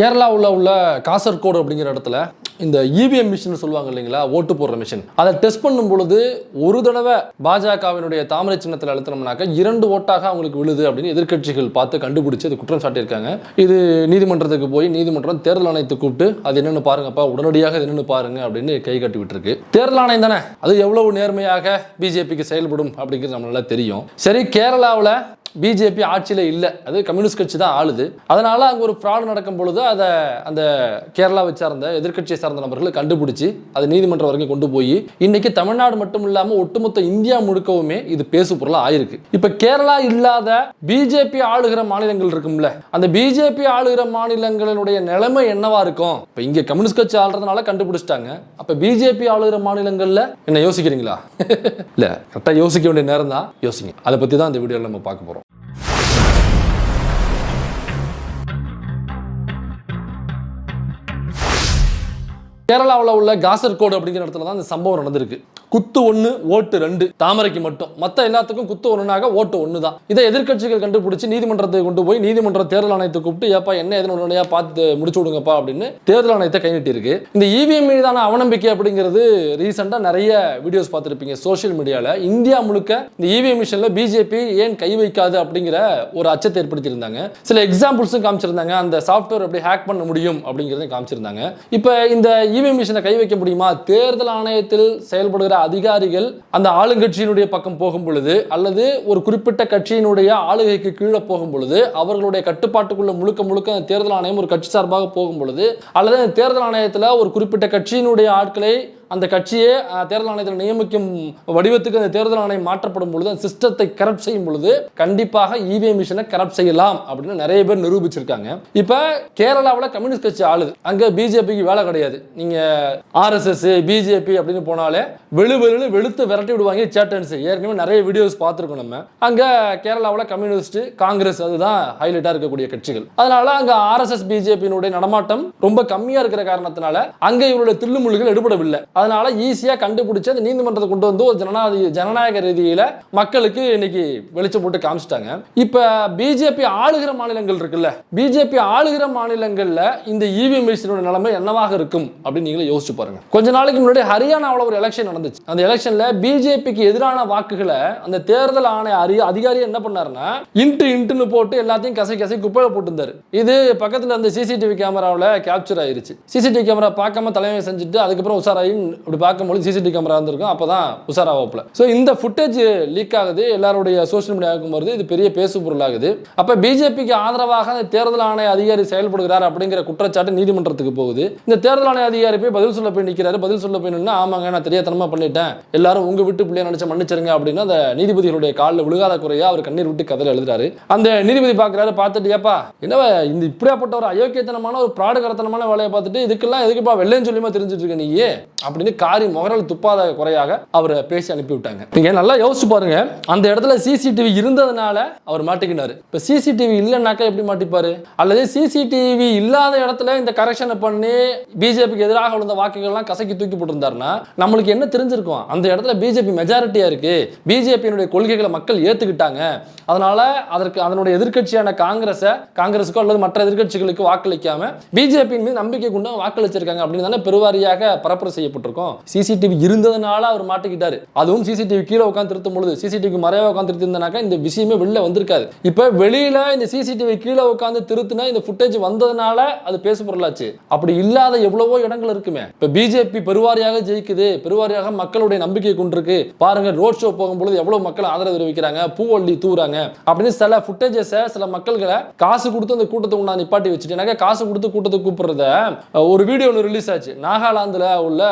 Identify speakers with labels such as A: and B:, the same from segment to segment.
A: கேரளாவில் உள்ள காசர்கோடு அப்படிங்கிற இடத்துல இந்த இவிஎம் மிஷின் சொல்லுவாங்க இல்லைங்களா? ஓட்டு போடுற மிஷின் அதை டெஸ்ட் பண்ணும் பொழுது ஒரு தடவை பாஜகவினுடைய தாமரை சின்னத்தில் அழுத்தினோம்னாக்க இரண்டு ஓட்டாக அவங்களுக்கு விழுது அப்படின்னு எதிர்க்கட்சிகள் பார்த்து கண்டுபிடிச்சு அது குற்றம் சாட்டியிருக்காங்க. இது நீதிமன்றத்துக்கு போய் நீதிமன்றம் தேர்தல் ஆணையத்தை கூப்பிட்டு அது என்னென்னு பாருங்கப்பா உடனடியாக என்னென்னு பாருங்க அப்படின்னு கை கட்டி விட்டுருக்கு தேர்தல் ஆணையம் தானே? அது எவ்வளவு நேர்மையாக பிஜேபிக்கு செயல்படும் அப்படிங்கிறது நம்மளால தெரியும். சரி கேரளாவில் பிஜேபி ஆட்சியில் இல்லை. அது கம்யூனிஸ்ட் கட்சி தான் ஆளுது. அதனால் அங்கே ஒரு ஃப்ராடு நடக்கும் பொழுது அதை அந்த கேரளாவை சார்ந்த எதிர்க்கட்சியை சார்ந்த நபர்களை கண்டுபிடிச்சி அது நீதிமன்றம் வரைக்கும் கொண்டு போய் இன்னைக்கு தமிழ்நாடு மட்டும் இல்லாமல் ஒட்டுமொத்த இந்தியா முழுக்கவுமே இது பேசு பொருளாக ஆயிருக்கு. இப்போ கேரளா இல்லாத பிஜேபி ஆளுகிற மாநிலங்கள் இருக்கும்ல அந்த பிஜேபி ஆளுகிற மாநிலங்களினுடைய நிலைமை என்னவா இருக்கும்? இப்போ இங்கே கம்யூனிஸ்ட் கட்சி ஆளுறதுனால கண்டுபிடிச்சிட்டாங்க. அப்போ பிஜேபி ஆளுகிற மாநிலங்களில் என்ன யோசிக்கிறீங்களா? இல்லை கரெக்டாக யோசிக்க வேண்டிய நேரம் தான். யோசிங்க. அதை பற்றி தான் இந்த வீடியோவில் நம்ம பார்க்க போகிறோம் கேரளாவில் உள்ள காசர்கோடு அப்படிங்கிற இடத்துல தான் இந்த சம்பவம் நடந்திருக்கு. குத்து ஒன்று ஓட்டு ரெண்டு தாமரைக்கு மட்டும். மற்ற எல்லாத்துக்கும் குத்து ஒன்றுனாக ஓட்டு ஒன்று தான் இதை எதிர்க்கட்சிகள் கண்டுபிடிச்சி நீதிமன்றத்தை கொண்டு போய் நீதிமன்ற தேர்தல் ஆணையத்தை கூப்பிட்டு ஏப்பா என்ன எதுன்னு உடனடியாக பார்த்து முடிச்சு விடுங்கப்பா அப்படின்னு தேர்தல் ஆணையத்தை கைநீட்டிருக்கு இந்த இவிஎம் மீதான அவநம்பிக்கை அப்படிங்கிறது ரீசெண்டாக நிறைய வீடியோஸ் பார்த்துருப்பீங்க சோஷியல் மீடியாவில் இந்தியா முழுக்க இந்த இவிஎம் மிஷனில் பிஜேபி ஏன் கை வைக்காது அப்படிங்கிற ஒரு அச்சத்தை ஏற்படுத்தியிருந்தாங்க. சில எக்ஸாம்பிள்ஸும் காமிச்சிருந்தாங்க. அந்த சாஃப்ட்வேர் எப்படி ஹேக் பண்ண முடியும் அப்படிங்கிறதையும் காமிச்சிருந்தாங்க. இப்போ இந்த இவிஎம் மிஷினை கை வைக்க முடியுமா? தேர்தல் ஆணையத்தில் செயல்படுகிற அதிகாரிகள் அந்த ஆளுங்கட்சியினுடைய பக்கம் போகும் பொழுது அல்லது ஒரு குறிப்பிட்ட கட்சியினுடைய ஆளுகைக்கு கீழே போகும் பொழுது அவர்களுடைய கட்டுப்பாட்டுக்குள்ள முழுக்க முழுக்க அந்த தேர்தல் ஆணையம் ஒரு கட்சி சார்பாக போகும் பொழுது அல்லது அந்த தேர்தல் ஆணையத்தில் ஒரு குறிப்பிட்ட கட்சியினுடைய ஆட்களை அந்த கட்சியே தேர்தல் ஆணையத்தில் நியமிக்கும் வடிவத்துக்கு அந்த தேர்தல் ஆணையம் மாற்றப்படும் பொழுது அந்த சிஸ்டத்தை கரப்ட் செய்யும் பொழுது கண்டிப்பாக இவிஎம் மிஷினை கரப்ட் செய்யலாம் அப்படின்னு நிறைய பேர் நிரூபிச்சிருக்காங்க. இப்போ கேரளாவில் கம்யூனிஸ்ட் கட்சி ஆளுது. அங்கே பிஜேபிக்கு வேலை கிடையாது. நீங்கள் ஆர்எஸ்எஸ் பிஜேபி அப்படின்னு போனாலே வெளு வெளு வெளுத்து விரட்டி விடுவாங்க சேட்டன்ஸ் ஏற்கனவே நிறைய வீடியோஸ் பார்த்துருக்கோம் நம்ம. அங்கே கேரளாவில் கம்யூனிஸ்ட் காங்கிரஸ் அதுதான் ஹைலைட்டாக இருக்கக்கூடிய கட்சிகள். அதனால அங்கே ஆர்எஸ்எஸ் பிஜேபியினுடைய நடமாட்டம் ரொம்ப கம்மியாக இருக்கிற காரணத்தினால அங்கே இவருடைய தில்லுமுள்ளுகள் எடுபடவில்லை. அதனால ஈஸியாக கண்டுபிடிச்சி அந்த நீதிமன்றத்தை கொண்டு வந்து ஒரு ஜனநாயக ஜனநாயக ரீதியில் மக்களுக்கு இன்னைக்கு வெளிச்சம் போட்டு காமிச்சிட்டாங்க. இப்போ பிஜேபி ஆளுகிற மாநிலங்கள் இருக்குல்ல பிஜேபி ஆளுகிற மாநிலங்களில் இந்த இவிஎம் மிஷினோட நிலைமை என்னவாக இருக்கும் அப்படின்னு நீங்களே யோசிச்சு பாருங்க. கொஞ்ச நாளைக்கு முன்னாடி ஹரியானாவில் ஒரு எலெக்ஷன் நடந்துச்சு. அந்த எலெக்ஷன்ல பிஜேபிக்கு எதிரான வாக்குகளை அந்த தேர்தல் ஆணைய அறிய அதிகாரி என்ன பண்ணாருன்னா இன்ட்டு இன்ட்டுன்னு போட்டு எல்லாத்தையும் கசை கசை குப்பையில் போட்டுருந்தாரு. இது பக்கத்தில் இருந்த சிசிடிவி கேமராவில் கேப்சர் ஆயிருச்சு. சிசிடிவி கேமரா பார்க்காம தலைமை செஞ்சுட்டு அதுக்கப்புறம் உஷாராயும் அப்படி பார்க்கும்போது சிசிடிவி கேமரா இருந்திருக்கும். அப்போ அப்பதான் உஷாராவாப்புல ஸோ இந்த ஃபுட்டேஜ் லீக் ஆகுது. எல்லாருடைய சோஷியல் மீடியாவுக்கும் வருது. இது பெரிய பேசு பொருளாகுது அப்போ பிஜேபிக்கு ஆதரவாக அந்த தேர்தல் ஆணைய அதிகாரி செயல்படுகிறார் அப்படிங்கிற குற்றச்சாட்டு நீதிமன்றத்துக்கு போகுது. இந்த தேர்தல் ஆணைய அதிகாரி போய் பதில் சொல்ல போய் நிற்கிறாரு பதில் சொல்ல போய் நின்று ஆமாங்க நான் தெரியாதனமாக பண்ணிட்டேன். எல்லாரும் உங்கள் விட்டு பிள்ளைய நினச்ச மன்னிச்சிருங்க அப்படின்னு அந்த நீதிபதிகளுடைய காலில் விழுகாத குறையாக அவர் கண்ணீர் விட்டு கதறி எழுதுறாரு அந்த நீதிபதி பார்க்குறாரு பார்த்துட்டு ஏப்பா என்னவா இந்த இப்படியாப்பட்ட ஒரு அயோக்கியத்தனமான ஒரு பிராடு பிராடுகரத்தனமான வேலையை பார்த்துட்டு இதுக்கெல்லாம் எதுக்குப்பா வெள்ளைன்னு சொல்லியுமா தெரிஞ்சுட்டு இருக்க நீயே? அப்படின்னு காரி முகரல் துப்பாத குறையாக அவரை பேசி அனுப்பி விட்டாங்க நீங்க நல்லா யோசிச்சு பாருங்க. அந்த இடத்துல சிசிடிவி இருந்ததுனால அவர் மாட்டிக்கினாரு. இப்ப சிசிடிவி இல்லைன்னாக்கா எப்படி மாட்டிப்பாரு? அல்லது சிசிடிவி இல்லாத இடத்துல இந்த கரெக்ஷனை பண்ணி பிஜேபிக்கு எதிராக விழுந்த வாக்குகள்லாம் கசக்கி தூக்கி போட்டிருந்தாருன்னா நம்மளுக்கு என்ன தெரிஞ்சிருக்கும்? அந்த இடத்துல பிஜேபி மெஜாரிட்டியா இருக்கு. பிஜேபியினுடைய கொள்கைகளை மக்கள் ஏத்துக்கிட்டாங்க. அதனால அதற்கு அதனுடைய எதிர்க்கட்சியான காங்கிரஸை காங்கிரஸுக்கோ அல்லது மற்ற எதிர்கட்சிகளுக்கு வாக்களிக்காம பிஜேபியின் மீது நம்பிக்கை கொண்டு வாக்களிச்சிருக்காங்க அப்படின்னு தானே பெருவாரியாக பரப்புரை செய்யப்பட்டிருக்கும் சிசிடிவி இருந்ததுனால அவர் மாட்டிக்கிட்டாரு. அதுவும் சிசிடிவி கீழே உட்காந்து திருத்தும் பொழுது சிசிடிவி மறைவா உட்காந்து திருத்திருந்தனாக்கா இந்த விஷயமே வெளில வந்திருக்காது. இப்போ வெளியில இந்த சிசிடிவி கீழே உட்காந்து திருத்தினா இந்த ஃபுட்டேஜ் வந்ததுனால அது பேசு பொருளாச்சு. அப்படி இல்லாத எவ்வளவோ இடங்கள் இருக்குமே. இப்போ பிஜேபி பெருவாரியாக ஜெயிக்குது. பெருவாரியாக மக்களுடைய நம்பிக்கை கொண்டிருக்கு. பாருங்க ரோட் ஷோ போகும்பொழுது எவ்வளவு மக்கள் ஆதரவு தெரிவிக்கிறாங்க. பூவள்ளி தூறாங்க அப்படின்னு சில ஃபுட்டேஜஸை சில மக்கள்களை காசு கொடுத்து அந்த கூட்டத்தை உண்டா நிப்பாட்டி வச்சுட்டு காசு கொடுத்து கூட்டத்தை கூப்பிடுறத ஒரு வீடியோ ஒன்று ரிலீஸ் ஆச்சு. நாகாலாந்துல உள்ள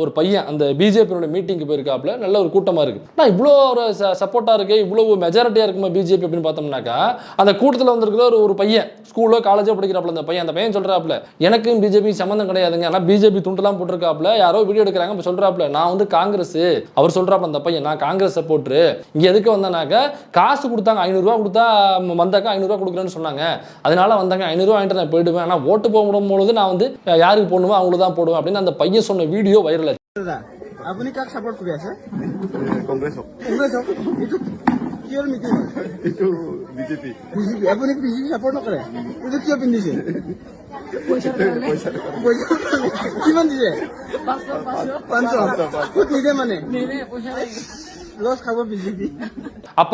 A: ஒரு பையன் அந்த பிஜேபியோட மீட்டிங்க்கு போயிருக்காப்புல நல்ல ஒரு கூட்டமாக இருக்கு. ஆனால் இவ்வளோ ஒரு சப்போர்ட்டாக இருக்குது இவ்வளவு மெஜாரிட்டியாக இருக்குமா பிஜேபி அப்படின்னு பார்த்தோம்னாக்கா அந்த கூட்டத்தில் வந்திருக்கிற ஒரு ஒரு பையன் ஸ்கூலோ காலேஜோ படிக்கிறாப்புல அந்த பையன் அந்த பையன் சொல்கிறாப்புல எனக்கும் பிஜேபி சம்மந்தம் கிடையாதுங்க. ஆனால் பிஜேபி துண்டெல்லாம் போட்டிருக்காப்புல யாரோ வீடியோ எடுக்கிறாங்க இப்போ சொல்கிறாப்புல நான் வந்து காங்கிரஸ். அவர் சொல்கிறாப்புல அந்த பையன் நான் காங்கிரஸ் சப்போர்ட்ரு. இங்கே எதுக்கு வந்தேனாக்கா காசு கொடுத்தாங்க ஐநூறுரூவா கொடுத்தா வந்தாக்கா ஐநூறுரூவா கொடுக்குறேன்னு சொன்னாங்க. அதனால வந்தாங்க ஐநூறுரூவா வாங்கிட்டு நான் போயிடுவேன். ஆனால் ஓட்டு போடும் பொழுது நான் வந்து யாருக்கு போடணுமோ அவங்களுக்கு தான் போடுவேன். அப்படின்னு அந்த பையன் சொன்ன வீடியோ வைரல்
B: দাদা আপুনি কাক চাপৰ্ট কৰি আছে
C: কংগ্ৰেছক
B: কংগ্ৰেছক এইটো কিহৰ মিটিং হয়
C: এইটো বিজেপি
B: বিজেপি আপুনি বিজেপি চাপৰ্ট নকৰে এইটো কিয় পিন্ধিছে পইচা কিমান দিছে পাঁচশ ক'ত নিদে মানে লছ খাব বিজেপি
A: அப்ப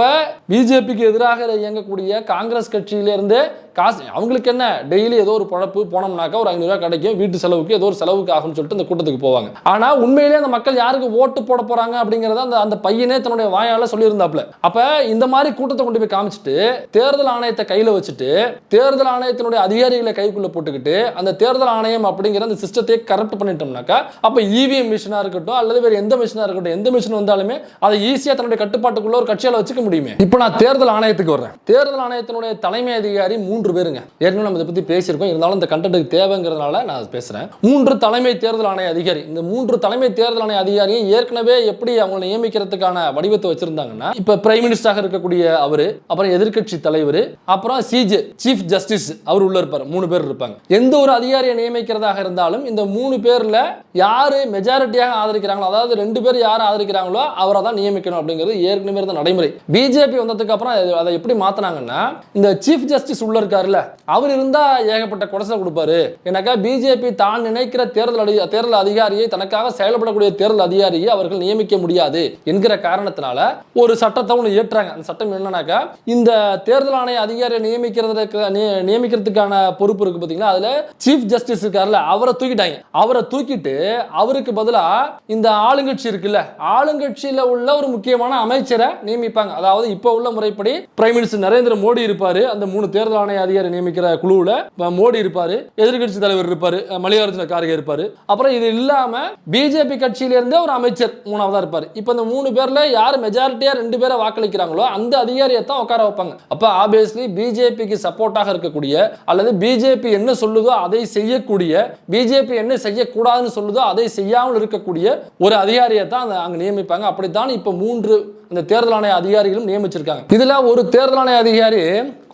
A: பிஜேபிக்கு எதிராக இயங்கக்கூடிய காங்கிரஸ் கட்சியில இருந்து காசு அவங்களுக்கு என்ன டெய்லி ஏதோ ஒரு பழப்பு போனோம்னாக்கா ஒரு ஐநூறு ரூபாய் கிடைக்கும் வீட்டு செலவுக்கு ஏதோ ஒரு செலவுக்கு ஆகும்னு சொல்லிட்டு அந்த கூட்டத்துக்கு போவாங்க. ஆனா உண்மையிலேயே அந்த மக்கள் யாருக்கு ஓட்டு போட போறாங்க அப்படிங்கறத அந்த அந்த பையனே தன்னுடைய வாயால சொல்லியிருந்தாப்ல அப்ப இந்த மாதிரி கூட்டத்தை கொண்டு போய் காமிச்சிட்டு தேர்தல் ஆணையத்தை கையில வச்சுட்டு தேர்தல் ஆணையத்தினுடைய அதிகாரிகளை கைக்குள்ள போட்டுக்கிட்டு அந்த தேர்தல் ஆணையம் அப்படிங்கிற அந்த சிஸ்டத்தை கரெக்ட் பண்ணிட்டோம்னாக்கா அப்ப இவிஎம் மிஷினா இருக்கட்டும் அல்லது வேற எந்த மிஷினா இருக்கட்டும் எந்த மிஷின் வந்தாலுமே அதை ஈஸியா தன்னுடைய கட்டுப்பாட்டுக்குள்ள ஒரு கட்சியால வச்சுக்க முடியுமே. இப்போ நான் தேர்தல் ஆணையத்துக்கு வர்றேன். தேர்தல் ஆணையத்தினுடைய தலைமை அதிகாரி மூன்று மூன்று பேருங்க. ஏற்கனவே நம்ம இதை பற்றி பேசியிருக்கோம். இருந்தாலும் இந்த கண்டென்ட்டுக்கு தேவைங்கிறதுனால நான் பேசுகிறேன் மூன்று தலைமை தேர்தல் ஆணைய அதிகாரி. இந்த மூன்று தலைமை தேர்தல் ஆணைய அதிகாரியும் ஏற்கனவே எப்படி அவங்க நியமிக்கிறதுக்கான வடிவத்தை வச்சிருந்தாங்கன்னா இப்போ பிரைம் மினிஸ்டராக இருக்கக்கூடிய அவர் அப்புறம் எதிர்கட்சி தலைவர் அப்புறம் சிஜே சீஃப் ஜஸ்டிஸ் அவர் உள்ள இருப்பார். மூணு பேர் இருப்பாங்க. எந்த ஒரு அதிகாரியை நியமிக்கிறதாக இருந்தாலும் இந்த மூணு பேரில் யார் மெஜாரிட்டியாக ஆதரிக்கிறாங்களோ அதாவது ரெண்டு பேர் யார் ஆதரிக்கிறாங்களோ அவரை தான் நியமிக்கணும் அப்படிங்கிறது ஏற்கனவே இருந்த நடைமுறை. பிஜேபி வந்ததுக்கு அப்புறம் அதை எப்படி மாத்தினாங்கன்னா இந்த சீஃப் ஜஸ்டிஸ் உள்ள இருக்க இருக்காருல்ல அவர் இருந்தா ஏகப்பட்ட கொடசை கொடுப்பாரு. எனக்கா பிஜேபி தான் நினைக்கிற தேர்தல் அடி தேர்தல் அதிகாரியை தனக்காக செயல்படக்கூடிய தேர்தல் அதிகாரியை அவர்கள் நியமிக்க முடியாது என்கிற காரணத்தினால ஒரு சட்டத்தை ஒன்று ஏற்றாங்க அந்த சட்டம் என்னன்னாக்கா இந்த தேர்தல் ஆணைய அதிகாரியை நியமிக்கிறதுக்கு நியமிக்கிறதுக்கான பொறுப்பு இருக்கு பாத்தீங்கன்னா அதுல சீஃப் ஜஸ்டிஸ் இருக்காருல்ல அவரை தூக்கிட்டாங்க. அவரை தூக்கிட்டு அவருக்கு பதிலா இந்த ஆளுங்கட்சி இருக்குல்ல ஆளுங்கட்சியில உள்ள ஒரு முக்கியமான அமைச்சரை நியமிப்பாங்க. அதாவது இப்போ உள்ள முறைப்படி பிரைம் மினிஸ்டர் நரேந்திர மோடி இருப்பாரு. அந்த மூணு தேர்தல் ஆணைய அதிகாரி நியமிக்கிற குழுவில் மோடி இருப்பார் எதிர்க்கட்சி தலைவர் இருப்பார் மல்லிகார்ஜுன கார்கே இருப்பார். அப்புறம் இது இல்லாமல் பிஜேபி கட்சியிலேருந்தே ஒரு அமைச்சர் மூணாவதா இருப்பார். இப்போ இந்த மூணு பேரில் யார் மெஜாரிட்டியாக ரெண்டு பேரை வாக்களிக்கிறாங்களோ அந்த அதிகாரியை தான் உட்கார வைப்பாங்க. அப்போ ஆப்வியஸ்லி பிஜேபிக்கு சப்போர்ட்டாக இருக்கக்கூடிய அல்லது பிஜேபி என்ன சொல்லுதோ அதை செய்யக்கூடிய பிஜேபி என்ன செய்யக்கூடாதுன்னு சொல்லுதோ அதை செய்யாமல் இருக்கக்கூடிய ஒரு அதிகாரியை தான் அங்கே நியமிப்பாங்க. அப்படித்தான் இப்போ மூன்று இந்த தேர்தல் ஆணைய அதிகாரிகளும் நியமிச்சிருக்காங்க. இதில் ஒரு தேர்தல் ஆணைய அதிகாரி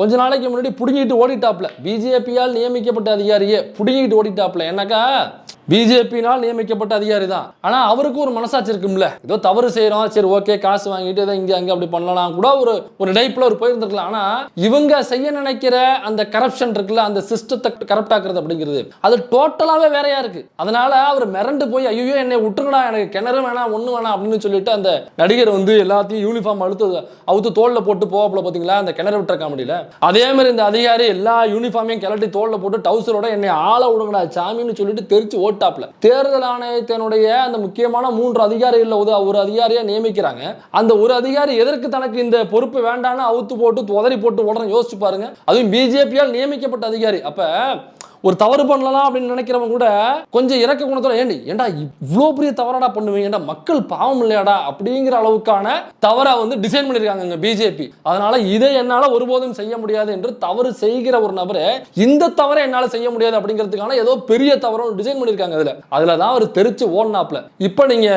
A: கொஞ்ச நாளைக்கு முன்னாடி புடுங்கிட்டு ஓடிட்டாப்ல. பிஜேபியால் நியமிக்கப்பட்ட அதிகாரியே புடுங்கிட்டு ஓடிட்டாப்ல. என்னக்கா? பிஜேபினால் நியமிக்கப்பட்ட அதிகாரி தான் ஆனா அவருக்கு ஒரு மனசாட்சி இருக்கும்ல. ஏதோ தவறு செய்யறோம் சரி ஓகே காசு வாங்கிட்டு ஏதோ இங்க அங்கே அப்படி பண்ணலாம் கூட ஒரு ஒரு நினைப்புல ஒரு போயிருந்திருக்கலாம். ஆனா இவங்க செய்ய நினைக்கிற அந்த கரப்ஷன் இருக்குல்ல அந்த சிஸ்டத்தை கரப்ட் ஆக்குறது அப்படிங்கிறது அது டோட்டலாவே வேறையா இருக்கு. அதனால அவர் மிரண்டு போய் ஐயோ என்னை விட்டுருங்கடா எனக்கு கிணறு வேணாம் ஒண்ணு வேணாம் அப்படின்னு சொல்லிட்டு அந்த நடிகர் வந்து எல்லாத்தையும் யூனிஃபார்ம் அழுத்து அவுத்து தோல்ல போட்டு போவாப்புல பாத்தீங்களா? அந்த கிணறு விட்டுற காமெடியில அதே மாதிரி இந்த அதிகாரி எல்லா யூனிஃபார்மையும் கிளட்டி தோல்ல போட்டு டவுசரோட என்னை ஆள விடுங்கடா சாமின்னு சொல்லிட்டு தெரிச்சு டாப்ல தேர்தல் ஆணையத்தினுடைய அந்த முக்கியமான மூன்று அதிகாரிகள் ஒரு ஒரு நியமிக்கிறாங்க. அந்த ஒரு அதிகாரி எதற்கு தனக்கு இந்த பொறுப்பு வேண்டான்னு அவுத்து போட்டு உதறி போட்டு உடனே யோசிச்சு பாருங்க. அதுவும் பிஜேபியால் நியமிக்கப்பட்ட அதிகாரி. அப்ப ஒரு தவறு பண்ணலாம் அப்படின்னு நினைக்கிறவங்க கூட கொஞ்சம் இறக்க குணத்தோட ஏண்டி ஏன்டா இவ்வளோ பெரிய தவறாடா பண்ணுவீங்க? ஏன்டா மக்கள் பாவம் இல்லையாடா? அப்படிங்கிற அளவுக்கான தவறா வந்து டிசைன் பண்ணியிருக்காங்க பிஜேபி அதனால இதை என்னால ஒருபோதும் செய்ய முடியாது என்று தவறு செய்கிற ஒரு நபரை இந்த தவறை என்னால செய்ய முடியாது அப்படிங்கிறதுக்கான ஏதோ பெரிய தவறும் டிசைன் பண்ணியிருக்காங்க அதுல. அதில் தான் அவர் தெரிச்சு ஓடினாப்ல இப்போ நீங்க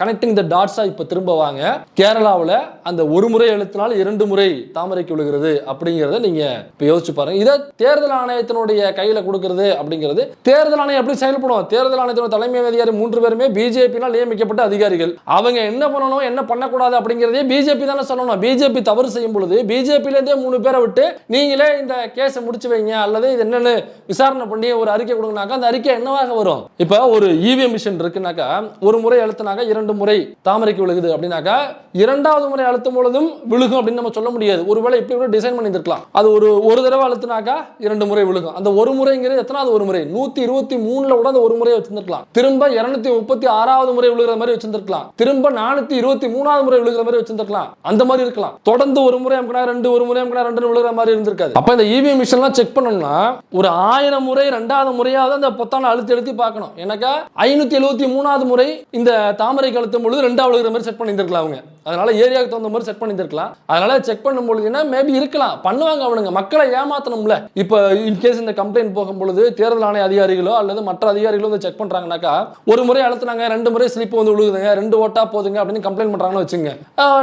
A: கனெக்டிங் த டாட்ஸா இப்போ திரும்ப வாங்க. கேரளாவில் அந்த ஒரு முறை எழுத்தினால் இரண்டு முறை தாமரைக்கு விழுகிறது அப்படிங்கிறத நீங்க இப்போ யோசிச்சு பாருங்க. இதை தேர்தல் ஆணையத்தினுடைய கையில இருக்கிறது அப்படிங்கிறது. தேர்தல் ஆணையம் எப்படி செயல்படும் தேர்தல் ஆணையத்தோட தலைமை அதிகாரி மூன்று பேருமே பிஜேபினால் நியமிக்கப்பட்ட அதிகாரிகள். அவங்க என்ன பண்ணணும் என்ன பண்ணக்கூடாது அப்படிங்கிறதே பிஜேபி தானே சொல்லணும். பிஜேபி தவறு செய்யும் பொழுது பிஜேபியிலேருந்தே மூணு பேரை விட்டு நீங்களே இந்த கேஸை முடிச்சு வைங்க அல்லது இது என்னன்னு விசாரணை பண்ணி ஒரு அறிக்கை கொடுங்கனாக்கா அந்த அறிக்கை என்னவாக வரும்? இப்போ ஒரு இவிஎம் மிஷின் இருக்குனாக்கா ஒரு முறை அழுத்தினாக்கா இரண்டு முறை தாமரைக்கு விழுகுது அப்படின்னாக்கா இரண்டாவது முறை அழுத்தும் பொழுதும் விழுகும் அப்படின்னு நம்ம சொல்ல முடியாது. ஒருவேளை இப்படி கூட டிசைன் பண்ணியிருக்கலாம் அது ஒரு ஒரு தடவை அழுத்தினாக்கா இரண்டு முறை விழுகும். அந்த ஒரு முறைங்கிறது எத்தனாவது ஒரு முறை? நூத்தி இருபத்தி மூணுல கூட அந்த ஒரு முறையை வச்சிருந்திருக்கலாம். திரும்ப இருநூத்தி முப்பத்தி ஆறாவது முறை விழுகிற மாதிரி வச்சிருந்திருக்கலாம். திரும்ப நானூத்தி இருபத்தி மூணாவது முறை விழுகிற மாதிரி வச்சிருந்திருக்கலாம். அந்த மாதிரி இருக்கலாம். தொடர்ந்து ஒரு முறை அமுக்கினா ரெண்டு ஒரு முறை அமுக்கினா ரெண்டு விழுகிற மாதிரி இருந்திருக்காது. அப்ப இந்த இவிஎம் மிஷின்லாம் செக் பண்ணோம்னா ஒரு ஆயிரம் முறை ரெண்டாவது முறையாவது அந்த பொத்தான அழுத்தி எழுத்தி பார்க்கணும். எனக்கா ஐநூத்தி எழுபத்தி மூணாவது முறை இந்த தாமரை கழுத்தும் பொழுது ரெண்டாவது விழுகிற மாதிரி செட் பண்ணியிருந்திருக்கலாம் அவங்க. அதனால ஏரியாவுக்கு தகுந்த மாதிரி செட் பண்ணியிருக்கலாம் அதனால செக் பண்ணும் பொழுதுனா மேபி இருக்கலாம். பண்ணுவாங்க அவனுங்க. மக்களை ஏமாத்தணும்ல. இப்போ இன்கேஸ் இந்த கம்ப்ளைண்ட் போகும்போது பொழுது தேர்தல் ஆணைய அதிகாரிகளோ அல்லது மற்ற அதிகாரிகளோ வந்து செக் பண்றாங்கனாக்கா ஒரு முறை அழுத்துனாங்க ரெண்டு முறை ஸ்லிப் வந்து விழுகுதுங்க ரெண்டு ஓட்டா போதுங்க அப்படின்னு கம்ப்ளைண்ட் பண்றாங்கன்னு வச்சுங்க.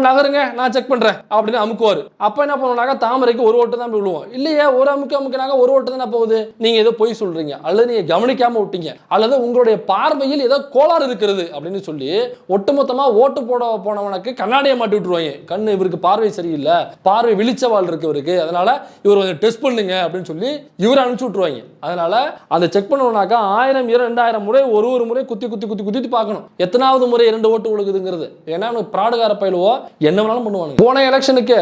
A: நகருங்க நான் செக் பண்றேன் அப்படின்னு அமுக்குவார். அப்ப என்ன பண்ணுவோம்னாக்கா தாமரைக்கு ஒரு ஓட்டு தான் விழுவோம். இல்லையே ஒரு அமுக்கு அமுக்குனாங்க ஒரு ஓட்டு தானே போகுது? நீங்க ஏதோ பொய் சொல்றீங்க அல்லது நீங்க கவனிக்காம விட்டீங்க அல்லது உங்களுடைய பார்வையில் ஏதோ கோளாறு இருக்கிறது அப்படின்னு சொல்லி ஒட்டுமொத்தமா ஓட்டு போட போனவனுக்கு கண்ணாடியை மாட்டி விட்டுருவாங்க. கண்ணு இவருக்கு பார்வை சரியில்லை பார்வை விழிச்சவாள் இருக்கு இவருக்கு அதனால இவர் கொஞ்சம் டெஸ்ட் பண்ணுங்க அப்படின்னு சொல்லி இவரை அனுப்பிச்சு விட்டுருவாங்க. அதனால அந்த செக் பண்ணணும்னாக்கா ஆயிரம் இரண்டாயிரம் முறை ஒரு ஒரு முறை குத்தி குத்தி குத்தி குத்தி பார்க்கணும். எத்தனாவது முறை இரண்டு ஓட்டு விழுகுதுங்கிறது. ஏன்னா அவனுக்கு பிராடுகார பயிலுவோ என்ன வேணாலும் பண்ணுவாங்க போன எலெக்ஷனுக்கு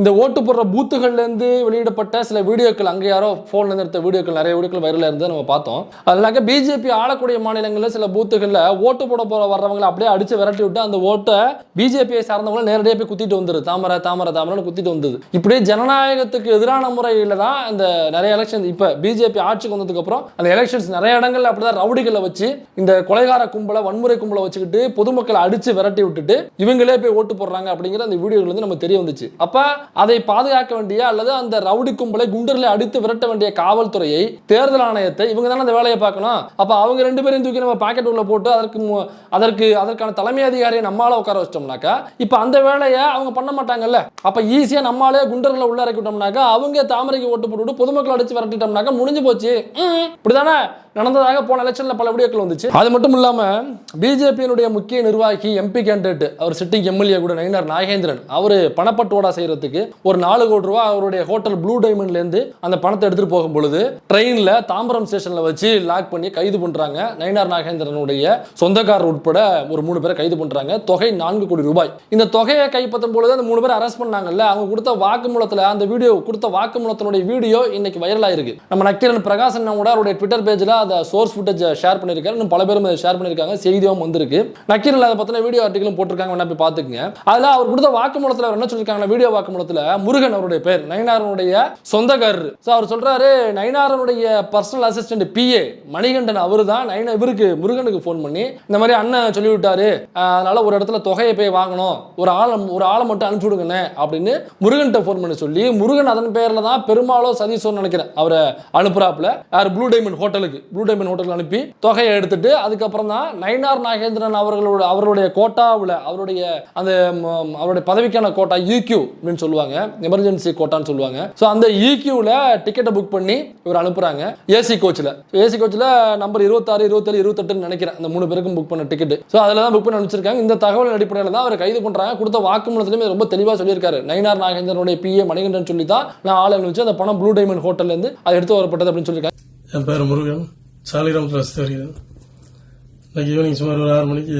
A: இந்த ஓட்டு போடுற பூத்துகள்ல இருந்து வெளியிடப்பட்ட சில வீடியோக்கள் அங்கே யாரோ போன்ல இருந்து எடுத்த வீடியோக்கள் நிறைய வீடியோக்கள் வைரலா இருந்து நம்ம பார்த்தோம். அதனால பிஜேபி ஆளக்கூடிய மாநிலங்களில் சில பூத்துகள்ல ஓட்டு போட போற வர்றவங்களை அப்படியே அடிச்சு விரட்டி விட்டு அந்த ஓட்டை பிஜேபியை சார்ந்தவங்களை நேரடியாக போய் குத்திட்டு வந்துருது. தாமரை தாமரை தாமரை குத்திட்டு வந்தது இப்படியே ஜனநாயகத்துக்கு எதிரான முறையில் தான் இந்த நிறைய எலெக்ஷன் இப்போ பிஜேபி ஆட்சி ஆட்சிக்கு வந்ததுக்கு அப்புறம் அந்த எலெக்ஷன்ஸ் நிறைய இடங்கள்ல அப்படிதான் ரவுடிகளை வச்சு இந்த கொலைகார கும்பலை வன்முறை கும்பலை வச்சுக்கிட்டு பொதுமக்களை அடிச்சு விரட்டி விட்டுட்டு இவங்களே போய் ஓட்டு போடுறாங்க அப்படிங்கிற அந்த வீடியோல இருந்து நம்ம தெரிய வந்துச்சு. அப்ப அதை பாதுகாக்க வேண்டிய அல்லது அந்த ரவுடி கும்பலை குண்டர்களை அடித்து விரட்ட வேண்டிய காவல்துறையை தேர்தல் ஆணையத்தை இவங்க தானே அந்த வேலையை பார்க்கணும். அப்ப அவங்க ரெண்டு பேரையும் தூக்கி நம்ம பாக்கெட் உள்ள போட்டு அதற்கு அதற்கு அதற்கான தலைமை அதிகாரியை நம்மளால உட்கார வச்சிட்டோம்னாக்கா இப்ப அந்த வேலையை அவங்க பண்ண மாட்டாங்கல்ல. அப்ப ஈஸியா நம்மளாலே குண்டர்களை உள்ள இறக்கிட்டோம்னாக்கா அவங்க தாமரைக்கு ஓட்டு போட்டுவிட்டு பொதுமக்கள் அடிச்சு விரட்டிட்டோம்னாக்கா முடிஞ்சு போச்சு. இப்படிதானே? நடந்ததாக போன எலெக்ஷனில் பல வீடியோக்கள் வந்துச்சு. அது மட்டும் இல்லாமல் பிஜேபியினுடைய முக்கிய நிர்வாகி எம்பி கேண்டிடேட் அவர் சிட்டிங் எம்எல்ஏ கூட நயினார் நாகேந்திரன் அவர் பணப்பட்டுவாடா செய்யறதுக்கு ஒரு நாலு கோடி ரூபா அவருடைய ஹோட்டல் ப்ளூ டைமண்ட்லேருந்து அந்த பணத்தை எடுத்துகிட்டு போகும் பொழுது ட்ரெயினில் தாம்பரம் ஸ்டேஷனில் வச்சு லாக் பண்ணி கைது பண்ணுறாங்க நயினார் நாகேந்திரனுடைய சொந்தக்காரர் உட்பட ஒரு மூணு பேரை கைது பண்ணுறாங்க தொகை நான்கு கோடி ரூபாய். இந்த தொகையை கைப்பற்றும் பொழுது அந்த மூணு பேர் அரெஸ்ட் பண்ணாங்கல்ல அவங்க கொடுத்த வாக்குமூலத்தில் அந்த வீடியோ கொடுத்த வாக்குமூலத்தினுடைய வீடியோ இன்னைக்கு வைரலா இருக்கு நம்ம நக்கீரன் பிரகாசன் கூட அவருடைய ட்விட்டர் பேஜில் அந்த சோர்ஸ் ஃபுட்டேஜ் ஷேர் பண்ணியிருக்காரு. இன்னும் பல பேரும் ஷேர் பண்ணியிருக்காங்க. செய்தியும் வந்திருக்கு. நக்கீரன் அதை பற்றின வீடியோ ஆர்டிகளும் போட்டிருக்காங்க. வேணா போய் பார்த்துக்குங்க. அதில் அவர் கொடுத்த வாக்குமூலத்தில் அவர் என்ன சொல்லியிருக்காங்கன்னா வீடியோ வாக்குமூலத்தில் முருகன் அவருடைய பேர் நயனாரனுடைய சொந்தக்காரர். ஸோ அவர் சொல்கிறாரு நயனாரனுடைய பர்சனல் அசிஸ்டன்ட் பிஏ மணிகண்டன் அவரு தான் நயனா இவருக்கு முருகனுக்கு ஃபோன் பண்ணி இந்த மாதிரி அண்ணன் சொல்லிவிட்டாரு. அதனால ஒரு இடத்துல தொகையை போய் வாங்கணும். ஒரு ஆளை ஒரு ஆளை மட்டும் அனுப்பிச்சு விடுங்கண்ணே அப்படின்னு முருகன்கிட்ட ஃபோன் பண்ணி சொல்லி முருகன் அதன் பேரில் தான் பெருமாளோ சதீஷோன்னு நினைக்கிறேன் அவரை அனுப்புறாப்புல. யார்? ப்ளூ டைமண்ட் ஹோட்டலுக்கு ப்ளூ டைமண்ட் ஹோட்டலுக்கு அனுப்பி தொகையை எடுத்துட்டு அதுக்கப்புறம் தான் நயினார் நாகேந்திரன் அவர்களோட அவருடைய கோட்டாவில் அவருடைய அந்த அவருடைய பதவிக்கான கோட்டா யூக்யூ அப்படின்னு சொல்லுவாங்க. எமர்ஜென்சி கோட்டான்னு சொல்லுவாங்க. ஸோ அந்த யூக்யூவில் டிக்கெட்டை புக் பண்ணி இவர் அனுப்புகிறாங்க ஏசி கோச்சில் ஏசி கோச்சில் நம்பர் இருபத்தாறு இருபத்தேழு இருபத்தெட்டுன்னு நினைக்கிறேன். அந்த மூணு பேருக்கும் புக் பண்ண டிக்கெட் ஸோ அதில் தான் புக் பண்ணி அனுப்பிச்சிருக்காங்க. இந்த தகவல் அடிப்படையில் தான் அவர் கைது பண்ணுறாங்க கொடுத்த வாக்குமூலத்திலுமே ரொம்ப தெளிவாக சொல்லியிருக்காரு. நயினார் நாகேந்திரனுடைய பிஏ மணிகண்டன் சொல்லி தான் நான் ஆள் அனுப்பிச்சு அந்த பணம் ப்ளூ டைமண்ட் ஹோட்டல்லேருந்து அது எடுத்து வரப்பட்டது அப்படின்னு சொல்லியிருக்காங்க.
C: என் பேர் முருகன். சாலிராம் கிளாஸ் வருகிறேன் இன்னைக்கு ஈவினிங் சுமார் ஒரு ஆறு மணிக்கு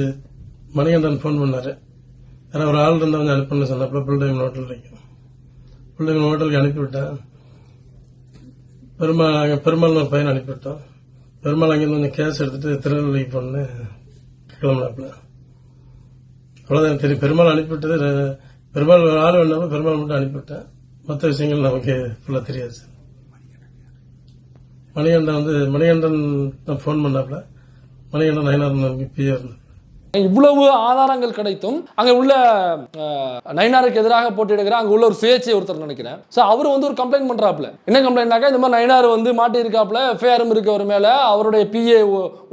C: மணிகண்டன் ஃபோன் பண்ணார். ஏன்னா ஒரு ஆள் இருந்தால் கொஞ்சம் அனுப்புன்னு சொன்னப்ப ஃபுல் டைம் ஹோட்டல் இருக்கும் ஃபுல் டைம் ஹோட்டலுக்கு அனுப்பிவிட்டேன் பெருமாள் அங்கே பெருமாள் ஒரு பையன் அனுப்பிவிட்டோம் பெருமாள் அங்கேருந்து கொஞ்சம் கேஸ் எடுத்துட்டு திருநெல்வேலிக்கு போன்னு கிளம்பினாப்புல. அவ்வளோதான் தெரியும் பெருமாள் அனுப்பிவிட்டது பெருமாள் ஒரு ஆள் வேண்டாம பெருமாள் மட்டும் அனுப்பிவிட்டேன் மற்ற விஷயங்கள் நமக்கு ஃபுல்லாக தெரியாது சார். மணிகண்டன் வந்து மணிகண்டன் நான் ஃபோன் பண்ணாப்புல. மணிகண்டன் நயனார் பிஏ இருந்தார்
A: இவ்வளவு ஆதாரங்கள் கிடைத்தும் அங்க உள்ள நயனாருக்கு எதிராக போட்டியிடுகிற அங்க உள்ள ஒரு சுயேட்சை ஒருத்தர் நினைக்கிறேன். சோ அவர் வந்து ஒரு கம்ப்ளைண்ட் பண்றாப்ல என்ன கம்ப்ளைண்ட்னாக்கா இந்த மாதிரி நயனார் வந்து மாட்டி இருக்காப்ல எஃப்ஐஆரும் இருக்கு அவர் மேல அவருடைய பிஏ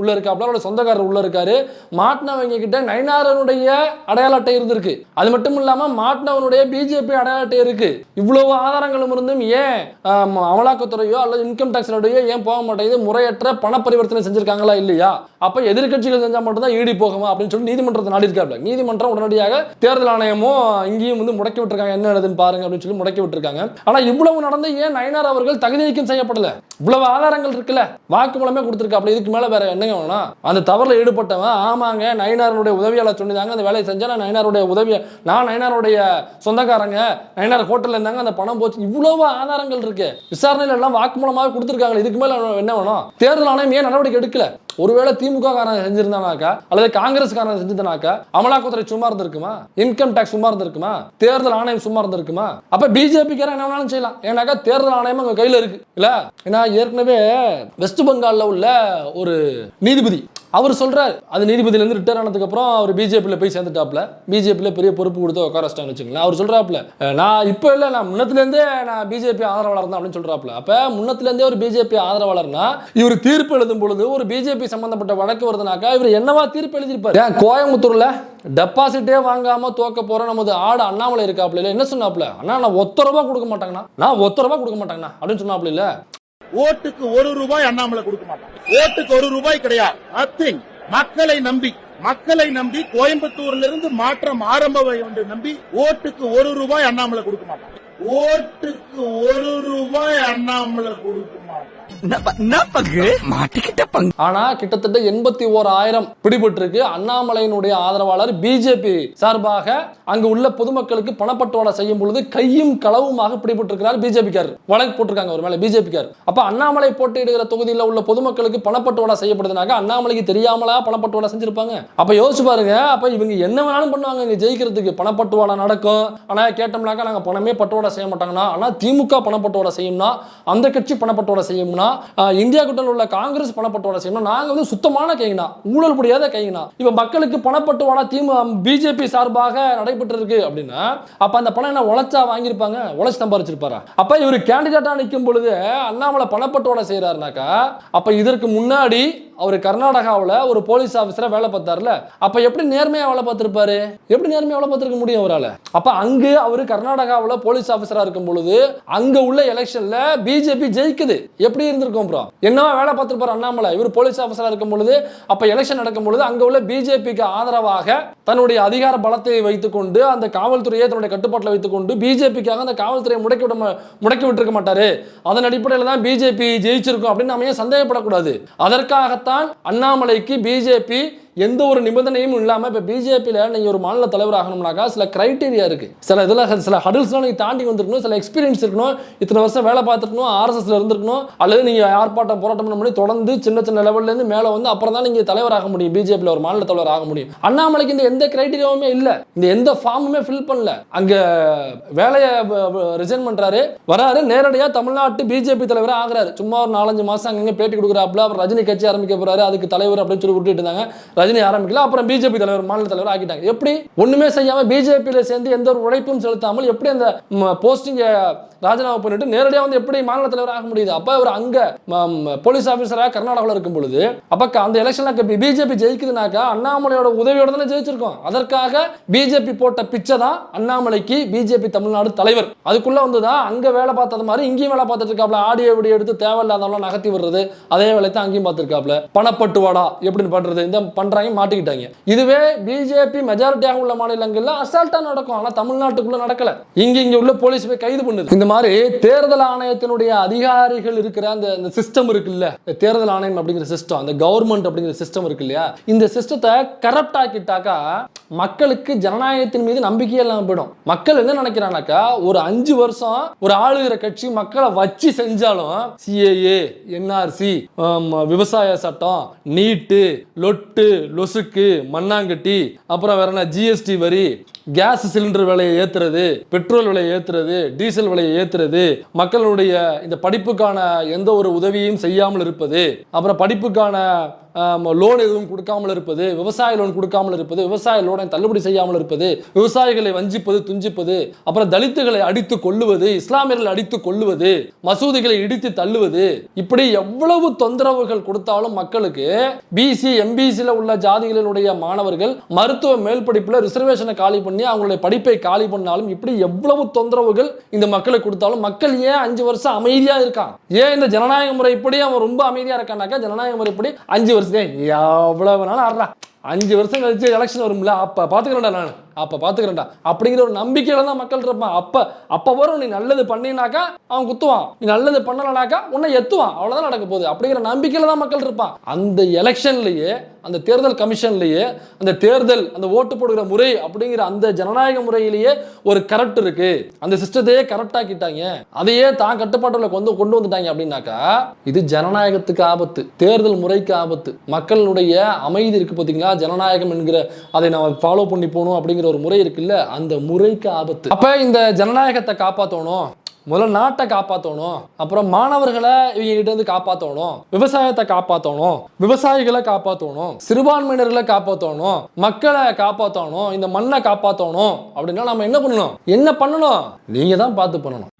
A: உள்ள இருக்காப்ல அவருடைய சொந்தக்காரர் உள்ள இருக்காரு. மாட்டினவங்க கிட்ட நயனாரனுடைய அடையாள அட்டை இருந்திருக்கு. அது மட்டும் இல்லாம மாட்டினவனுடைய பிஜேபி அடையாள அட்டை இருக்கு. இவ்வளவு ஆதாரங்களும் இருந்தும் ஏன் அமலாக்கத்துறையோ அல்லது இன்கம் டேக்ஸ்லோடையோ ஏன் போக மாட்டேங்குது? முறையற்ற பண பரிவர்த்தனை செஞ்சிருக்காங்களா இல்லையா? அப்ப எதிர்க்கட்சிகள் செஞ்சா மட்டும்தான் ஈடி போகுமா அப்படின்னு சொல்லி நீதிமன்றத்தை நாடி இருக்காப்ல நீதிமன்றம் உடனடியாக தேர்தல் ஆணையமும் இங்கேயும் வந்து முடக்கி விட்டுருக்காங்க. என்ன நடக்குதுன்னு பாருங்க அப்படின்னு சொல்லி முடக்கி விட்டுருக்காங்க. ஆனா இவ்வளவு நடந்து ஏன் நயனார் அவர்கள் தகுதி நீக்கம் செய்யப்படல? இவ்வளவு ஆதாரங்கள் இருக்குல்ல? வாக்குமூலமே கொடுத்துருக்காப்ல. இதுக்கு மேல வேற என்னங்க வேணும் அந்த தவறுல ஈடுபட்டவன் ஆமாங்க நயனாருடைய உதவியாளர் சொன்னாங்க அந்த வேலையை செஞ்சா நான் நயனாருடைய உதவியை நான் நயனாருடைய சொந்தக்காரங்க நயனார் ஹோட்டல்ல இருந்தாங்க. அந்த பணம் போச்சு. இவ்வளவு ஆதாரங்கள் இருக்கு. விசாரணையில எல்லாம் வாக்குமூலமாக கொடுத்துருக்காங்க. இதுக்கு மேல என்ன வேணும்? தேர்தல் ஆணையம் ஏன் நடவடிக்கை எடுக்கல? ஒருவேளை திமுக காரன் செஞ்சிருந்தானாக்கா அல்லது காங்கிரஸ் காரன் செஞ்சிருந்தானாக்கா அமலாக்கத்துறை சும்மா இருந்திருக்குமா? இன்கம் டேக்ஸ் சும்மா இருந்திருக்குமா? தேர்தல் ஆணையம் சும்மா இருந்திருக்குமா? அப்ப பிஜேபி காரன் என்ன வேணாலும் செய்யலாம். ஏன்னாக்கா தேர்தல் ஆணையம் அங்க கையில இருக்கு. இல்ல? ஏன்னா ஏற்கனவே வெஸ்ட் பெங்கால்ல உள்ள ஒரு நீதிபதி அவர் சொல்கிறார் அது நீதிபதியிலேருந்து ரிட்டர் ஆனதுக்கப்புறம் ஆனதுக்கு அப்புறம் அவர் பிஜேபியில் போய் சேர்ந்துட்டாப்ல. பிஜேபியில் பெரிய பொறுப்பு கொடுத்து உட்கார வச்சிட்டாங்கன்னு வச்சுங்களேன் அவர் சொல்கிறாப்ல நான் இப்போ இல்லை நான் முன்னத்துலேருந்தே நான் பிஜேபி ஆதரவாளர் தான் அப்படின்னு சொல்கிறாப்ல அப்போ முன்னத்துலேருந்தே ஒரு பிஜேபி ஆதரவாளர்னா இவர் தீர்ப்பு எழுதும் பொழுது ஒரு பிஜேபி சம்மந்தப்பட்ட வழக்கு வருதுனாக்கா இவர் என்னவா தீர்ப்பு எழுதியிருப்பார்? ஏன் கோயம்புத்தூரில் டெபாசிட்டே வாங்காம தோக்க போற நமது ஆடு அண்ணாமலை இருக்காப்ல இல்ல என்ன சொன்னாப்ல? அண்ணா நான் ஒத்த ரூபா கொடுக்க மாட்டாங்கண்ணா. நான் ஒத்த ரூபா கொடுக்க மாட்டாங்கண்ணா அப்படின்னு சொன்னாப்ல இல்ல?
D: ஓட்டுக்கு ஒரு ரூபாய் அண்ணாமலை கொடுக்க மாட்டான். ஓட்டுக்கு ஒரு ரூபாய் கிடையாது. நத்திங் மக்களை நம்பி மக்களை நம்பி கோயம்புத்தூர்ல இருந்து மாற்றம் ஆரம்ப என்று நம்பி ஓட்டுக்கு ஒரு ரூபாய் அண்ணாமலை கொடுக்க மாட்டான். ஓட்டுக்கு ஒரு ரூபாய் அண்ணாமலை கொடுக்க மாட்டான்.
A: ஆனா கிட்டத்தட்ட எண்பத்தி ஓராயிரம் பிடிபட்டிருக்கு. அண்ணாமலையினுடைய ஆதரவாளர் பிஜேபி சார்பாக அங்கு உள்ள பொதுமக்களுக்கு பணப்பட்டுவாடா செய்யும் பொழுது கையும் களவுமாக பிடிபட்டிருக்கிறார் பிஜேபிக்கார் வழக்கு போட்டிருக்காங்க ஒரு மேல பிஜேபிக்கார் அப்ப அண்ணாமலை போட்டியிடுகிற தொகுதியில் உள்ள பொதுமக்களுக்கு பணப்பட்டுவாடா செய்யப்படுதுனாக்க அண்ணாமலைக்கு தெரியாமலா பணப்பட்டுவாடா செஞ்சிருப்பாங்க. அப்ப யோசிச்சு பாருங்க அப்ப இவங்க என்ன வேணாலும் பண்ணுவாங்க இங்க ஜெயிக்கிறதுக்கு பணப்பட்டுவாடா நடக்கும். ஆனா கேட்டோம்னாக்கா நாங்க பணமே பட்டுவாடா செய்ய மாட்டாங்கன்னா ஆனா திமுக பணப்பட்டுவாடா செய்யும்னா அந்த கட்சி பணப்பட்டுவாடா செய்யும்னா ஆஹ், இந்தியா கூட்டணியில் உள்ள காங்கிரஸ் பணப்பட்டுவாடா செய்யணும். நாங்க வந்து சுத்தமான கைங்கனா ஊழல் முடியாத கைங்கனா இப்ப மக்களுக்கு பணப்பட்டுவாடா திமுக பிஜேபி சார்பாக நடைபெற்று இருக்கு அப்படின்னா அப்ப அந்த பணம் என்ன உழைச்சா வாங்கியிருப்பாங்க? உழைச்சி சம்பாரிச்சிருப்பாரா? அப்ப இவர் கேண்டிடேட்டா நிற்கும் பொழுது அண்ணாமலை பணப்பட்டுவாடா செய்யறாருனாக்கா அப்ப இதற்கு முன்னாடி அவர் கர்நாடகாவில் ஒரு போலீஸ் ஆஃபீஸராக வேலை பார்த்தார்ல அப்போ எப்படி நேர்மையாக வேலை பார்த்துருப்பாரு? எப்படி நேர்மையாக வேலை பார்த்துருக்க முடியும் அவரால்? அப்போ அங்கே அவர் கர்நாடகாவில் போலீஸ் ஆஃபீஸராக இருக்கும் பொழுது அங்கே உள்ள எலெக்ஷனில் பிஜேபி ஜெயிக்குது. எப்படி இருந்திருக்கும் ப்ரோ என்னவா வேலை பார்த்துருப்பார் அண்ணாமலை? இவர் போலீஸ் ஆஃபீஸராக இருக்கும் பொழுது அப்போ எலெக்ஷன் நடக்கும் பொழுது அங்க உள்ள பிஜேபிக்கு ஆதரவாக தன்னுடைய அதிகார பலத்தை வைத்துக்கொண்டு அந்த காவல்துறையை தன்னுடைய கட்டுப்பாட்டில் வைத்துக்கொண்டு பிஜேபிக்காக அந்த காவல்துறையை முடக்கி விட முடக்கி விட்டுருக்க மாட்டாரு. அதன் அடிப்படையில் தான் பிஜேபி ஜெயிச்சிருக்கும் அப்படின்னு நம்ம ஏன் சந்தேகப்படக்கூடாது? அதற்காகத்தான் அண்ணாமலைக்கு பிஜேபி எந்த ஒரு நிபந்தனையும் இல்லாமல் இப்போ பிஜேபியில் நீங்கள் ஒரு மாநில தலைவர் ஆகணும்னாக்கா சில கிரைட்டீரியா இருக்குது சில இதில் சில ஹடில்ஸ்லாம் நீங்கள் தாண்டி வந்திருக்கணும் சில எக்ஸ்பீரியன்ஸ் இருக்கணும் இத்தனை வருஷம் வேலை பார்த்துருக்கணும் ஆர்எஸ்எஸ்ல இருந்திருக்கணும் அல்லது நீங்கள் ஆர்ப்பாட்டம் போராட்டம் பண்ண முடியும் தொடர்ந்து சின்ன சின்ன லெவல்ல இருந்து வந்து அப்புறம் தான் நீங்கள் தலைவர் ஆக முடியும் பிஜேபியில் ஒரு மாநில தலைவர் ஆக முடியும். அண்ணாமலைக்கு இந்த எந்த கிரைட்டீரியாவுமே இல்லை. இந்த எந்த ஃபார்முமே ஃபில் பண்ணல. அங்கே வேலையை ரிசைன் பண்ணுறாரு வராரு நேரடியாக தமிழ்நாட்டு பிஜேபி தலைவராக ஆகிறாரு. சும்மா ஒரு நாலஞ்சு மாதம் அங்கங்க பேட்டி கொடுக்குறாப்புல அப்புறம் ரஜினி கட்சி ஆரம்பிக்க போகிறாரு அதுக்கு தலைவர் அப்படின்னு சொல்லி விட்டுட்டு இருந்தாங்க. ரஜினி ஆரம்பிக்கல. அப்புறம் பிஜேபி தலைவர் மாநில தலைவர் ஆக்கிட்டாங்க. எப்படி? ஒண்ணுமே செய்யாம பிஜேபியில சேர்ந்து எந்த ஒரு உழைப்பும் செலுத்தாமல் எப்படி அந்த போஸ்டிங்க ராஜினாமா பண்ணிட்டு நேரடியாக வந்து எப்படி மாநில தலைவர் ஆக முடியுது? அப்ப அவர் அங்க போலீஸ் ஆஃபீஸராக கர்நாடகாவில் இருக்கும் பொழுது அப்ப அந்த எலெக்ஷன்ல பிஜேபி ஜெயிக்குதுனாக்கா அண்ணாமலையோட உதவியோட தானே ஜெயிச்சிருக்கோம். அதற்காக பிஜேபி போட்ட பிச்சை தான் அண்ணாமலைக்கு பிஜேபி தமிழ்நாடு தலைவர். அதுக்குள்ள வந்துதான் அங்க வேலை பார்த்தது மாதிரி இங்கேயும் வேலை பார்த்துட்டு இருக்காப்ல. ஆடியோ வீடியோ எடுத்து தேவையில்லாதவங்களாம் நகர்த்தி விடுறது. அதே வேலை தான் அங்கேயும் பார்த்துருக்காப்ல. பணப்பட்டுவாடா எப்படின்னு பண்றது. இந்த பண்ணுறாங்க மாட்டிக்கிட்டாங்க. இதுவே பிஜேபி மெஜாரிட்டியாக உள்ள மாநிலங்களில் அசால்ட்டாக நடக்கும். ஆனால் தமிழ்நாட்டுக்குள்ளே நடக்கலை. இங்கே இங்கே உள்ள போலீஸ் போய் கைது பண்ணுது. இந்த மாதிரி தேர்தல் ஆணையத்தினுடைய அதிகாரிகள் இருக்கிற அந்த அந்த சிஸ்டம் இருக்குல்ல. தேர்தல் ஆணையம் அப்படிங்கிற சிஸ்டம் அந்த கவர்மெண்ட் அப்படிங்கிற சிஸ்டம் இருக்கு இல்லையா? இந்த சிஸ்டத்தை கரப்ட் ஆக்கிட்டாக்கா மக்களுக்கு ஜனநாயகத்தின் மீது நம்பிக்கையே இல்லாம போயிடும். மக்கள் என்ன நினைக்கிறானாக்கா ஒரு அஞ்சு வருஷம் ஒரு ஆளுகிற கட்சி மக்களை வச்சு செஞ்சாலும் சிஏஏ என்ஆர்சி விவசாய சட்டம் நீட்டு லொட்டு லொசுக்கு மண்ணாங்கட்டி அப்புறம் வேற என்ன ஜிஎஸ்டி வரி கேஸ் சிலிண்டர் விலையை ஏத்துறது பெட்ரோல் விலையை ஏத்துறது டீசல் விலையை ஏத்துறது மக்களுடைய இந்த படிப்புக்கான எந்த ஒரு உதவியும் செய்யாமல் இருப்பது அப்புறம் படிப்புக்கான லோன் எதுவும் கொடுக்காமல் இருப்பது விவசாய லோன் கொடுக்காமல் இருப்பது விவசாய லோனை தள்ளுபடி செய்யாமல் இருப்பது விவசாயிகளை வஞ்சிப்பது துஞ்சிப்பது அப்புறம் தலித்துகளை அடித்து கொள்ளுவது இஸ்லாமியர்களை அடித்து கொள்ளுவது மசூதிகளை இடித்து தள்ளுவது இப்படி எவ்வளவு தொந்தரவுகள் கொடுத்தாலும் மக்களுக்கு பிசி எம்பிசியில் உள்ள ஜாதிகளினுடைய மாணவர்கள் மருத்துவ மேல் படிப்புல ரிசர்வேஷனை காலி பண்ணி அவங்களுடைய படிப்பை காலி பண்ணாலும் இப்படி எவ்வளவு தொந்தரவுகள் இந்த மக்களை கொடுத்தாலும் மக்கள் ஏன் அஞ்சு வருஷம் அமைதியா இருக்கான்? ஏன் இந்த ஜனநாயக முறைப்படி அவன் ரொம்ப அமைதியா இருக்கானாக்கா? ஜனநாயக முறைப்படி அஞ்சு வருஷம். எவ்வளவு வேணாலும் ஆடுறான் அஞ்சு வருஷம் கழிச்சு எலெக்ஷன் வரும்ல. அப்ப பாத்துக்கிறேன்டா நான். அப்ப பாத்துக்கிறேன்டா. அப்படிங்கிற ஒரு நம்பிக்கையில தான் மக்கள் இருப்பான் அப்ப அப்ப வரும் நீ நல்லது பண்ணினாக்கா அவன் குத்துவான். நீ நல்லது பண்ணலனாக்கா உன்னை எத்துவான். அவ்வளவுதான் நடக்க போகுது. அப்படிங்கிற நம்பிக்கையில தான் மக்கள் இருப்பான் அந்த எலெக்ஷன்லயே அந்த தேர்தல் கமிஷன்லயே அந்த தேர்தல் அந்த ஓட்டு போடுகிற முறை அப்படிங்கிற அந்த ஜனநாயக முறையிலேயே ஒரு கரெக்ட் இருக்கு. அந்த சிஸ்டத்தையே கரெக்டாக்கிட்டாங்க அதையே தான் கட்டுப்பாட்டுல கொண்டு கொண்டு வந்துட்டாங்க அப்படின்னாக்கா இது ஜனநாயகத்துக்கு ஆபத்து. தேர்தல் முறைக்கு ஆபத்து. மக்களுடைய அமைதி இருக்கு பார்த்தீங்களா ஜனநாயகம் என்கிற அதை நம்ம ஃபாலோ பண்ணி போகணும் அப்படிங்கிற ஒரு முறை இருக்குல்ல அந்த முறைக்கு ஆபத்து. அப்போ இந்த ஜனநாயகத்தை காப்பாற்றணும் முதல்ல நாட்டை காப்பாற்றணும் அப்புறம் மாணவர்களை இவங்ககிட்ட இருந்து காப்பாற்றணும் விவசாயத்தை காப்பாற்றணும் விவசாயிகளை காப்பாற்றணும் சிறுபான்மையினர்களை காப்பாற்றணும் மக்களை காப்பாற்றணும் இந்த மண்ணை காப்பாற்றணும் அப்படின்னா நம்ம என்ன பண்ணணும்? என்ன பண்ணணும்? நீங்க தான் பார்த்து பண்ணணும்.